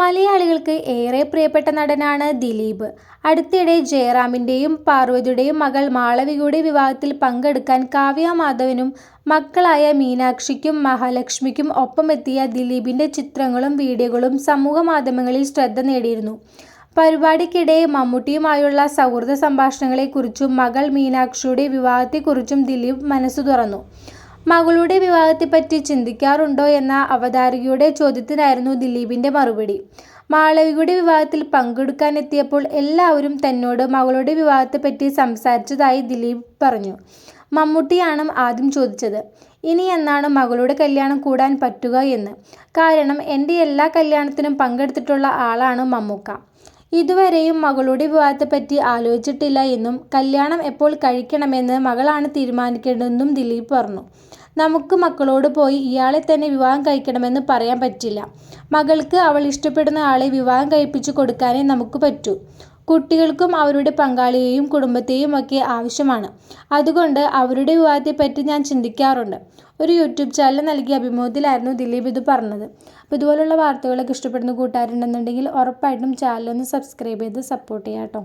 മലയാളികൾക്ക് ഏറെ പ്രിയപ്പെട്ട നടനാണ് ദിലീപ്. അടുത്തിടെ ജയറാമിന്റെയും പാർവതിയുടെയും മകൾ മാളവികയുടെ വിവാഹത്തിൽ പങ്കെടുക്കാൻ കാവ്യ മാധവനും മക്കളായ മീനാക്ഷിക്കും മഹാലക്ഷ്മിക്കും ഒപ്പമെത്തിയ ദിലീപിന്റെ ചിത്രങ്ങളും വീഡിയോകളും സമൂഹ മാധ്യമങ്ങളിൽ ശ്രദ്ധ നേടിയിരുന്നു. പരിപാടിക്കിടെ മമ്മൂട്ടിയുമായുള്ള സൗഹൃദ സംഭാഷണങ്ങളെക്കുറിച്ചും മകൾ മീനാക്ഷിയുടെ വിവാഹത്തെക്കുറിച്ചും ദിലീപ് മനസ്സു തുറന്നു. മകളുടെ വിവാഹത്തെപ്പറ്റി ചിന്തിക്കാറുണ്ടോ എന്ന അവതാരകയുടെ ചോദ്യത്തിനായിരുന്നു ദിലീപിന്റെ മറുപടി. മാളവികയുടെ വിവാഹത്തിൽ പങ്കെടുക്കാനെത്തിയപ്പോൾ എല്ലാവരും തന്നോട് മകളുടെ വിവാഹത്തെപ്പറ്റി സംസാരിച്ചതായി ദിലീപ് പറഞ്ഞു. മമ്മൂട്ടിയാണ് ആദ്യം ചോദിച്ചത്, ഇനി എന്നാണ് മകളുടെ കല്യാണം കൂടാൻ പറ്റുക എന്ന്. കാരണം എന്റെ എല്ലാ കല്യാണത്തിനും പങ്കെടുത്തിട്ടുള്ള ആളാണ് മമ്മൂക്ക. ഇതുവരെയും മകളുടെ വിവാഹത്തെപ്പറ്റി ആലോചിച്ചിട്ടില്ല എന്നും കല്യാണം എപ്പോൾ കഴിക്കണമെന്ന് മകളാണ് തീരുമാനിക്കേണ്ടതെന്നും ദിലീപ് പറഞ്ഞു. നമുക്ക് മക്കളോട് പോയി ഇയാളെ തന്നെ വിവാഹം കഴിക്കണമെന്ന് പറയാൻ പറ്റില്ല. മകൾക്ക് അവൾ ഇഷ്ടപ്പെടുന്ന ആളെ വിവാഹം കഴിപ്പിച്ചു കൊടുക്കാനേ നമുക്ക് പറ്റൂ. കുട്ടികൾക്കും അവരുടെ പങ്കാളിയെയും കുടുംബത്തെയും ഒക്കെ ആവശ്യമാണ്. അതുകൊണ്ട് അവരുടെ വിവാഹത്തെപ്പറ്റി ഞാൻ ചിന്തിക്കാറുണ്ട്. ഒരു യൂട്യൂബ് ചാനൽ നൽകിയ അഭിമുഖത്തിലായിരുന്നു ദിലീപ് ഇത് പറഞ്ഞത്. അപ്പോൾ ഇതുപോലുള്ള വാർത്തകളൊക്കെ ഇഷ്ടപ്പെടുന്ന കൂട്ടുകാരുണ്ടെന്നുണ്ടെങ്കിൽ ഉറപ്പായിട്ടും ചാനലൊന്ന് സബ്സ്ക്രൈബ് ചെയ്ത് സപ്പോർട്ട് ചെയ്യാട്ടോ.